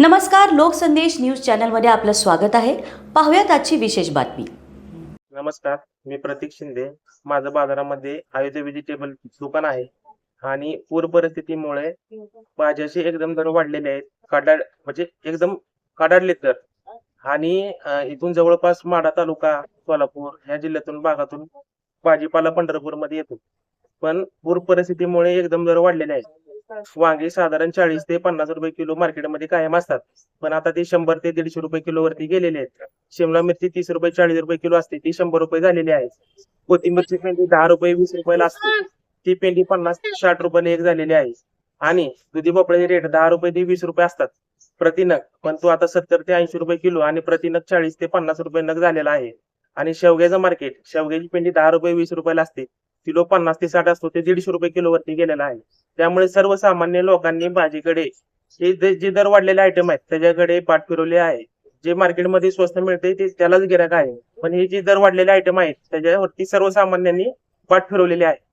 नमस्कार लोकसंदेश न्यूज चॅनलमध्ये आपलं स्वागत आहे. पाहूयात आजची विशेष बातमी. नमस्कार मी प्रतीक शिंदे. माझं बाजारामध्ये आयुध व्हेजिटेबल दुकान आहे आणि पूर परिस्थितीमुळे भाज्याचे एकदम दर वाढलेले आहेत. काढाड म्हणजे एकदम काढाडले तर. आणि इथून जवळपास माढा तालुका सोलापूर या जिल्ह्यातून भागातून भाजीपाला पंढरपूरमध्ये येतो. पण पूर परिस्थितीमुळे एकदम दर वाढलेले आहेत. वांगे साधारण चाळीस ते पन्नास रुपये किलो मार्केटमध्ये कायम असतात. पण आता ते शंभर ते दीडशे रुपये किलो वरती गेलेले आहेत. शिमला मिरची तीस रुपये चाळीस रुपये किलो असते. ती शंभर रुपये झालेली आहे. कोथिंबीरची पेंडी दहा रुपये वीस रुपयाला असते. ती पेंडी पन्नास ते साठ रुपये एक झालेली आहे. आणि दुधी भोपळ्याचे रेट दहा रुपये ते वीस रुपये असतात. प्रतिनग पण तो आता सत्तर ते ऐंशी रुपये किलो आणि प्रतिनग चाळीस ते पन्नास रुपये नग झालेला आहे. आणि शेवग्याचं मार्केट शेवग्याची पेंडी दहा रुपये वीस रुपयाला असते. किलो पन्नास ते साठ असतो. ते दीडशे रुपये किलो वरती गेलेला आहे. त्यामुळे सर्वसामान्य लोकांनी भाजीकडे जे दर वाढलेले आयटम आहेत त्याच्याकडे पाठ फिरवले आहे. जे मार्केटमध्ये स्वस्त मिळते ते त्यालाच गिराक आहे. पण हे जे दर वाढलेले आयटम आहेत त्याच्यावरती सर्वसामान्यांनी पाठ फिरवलेली आहे.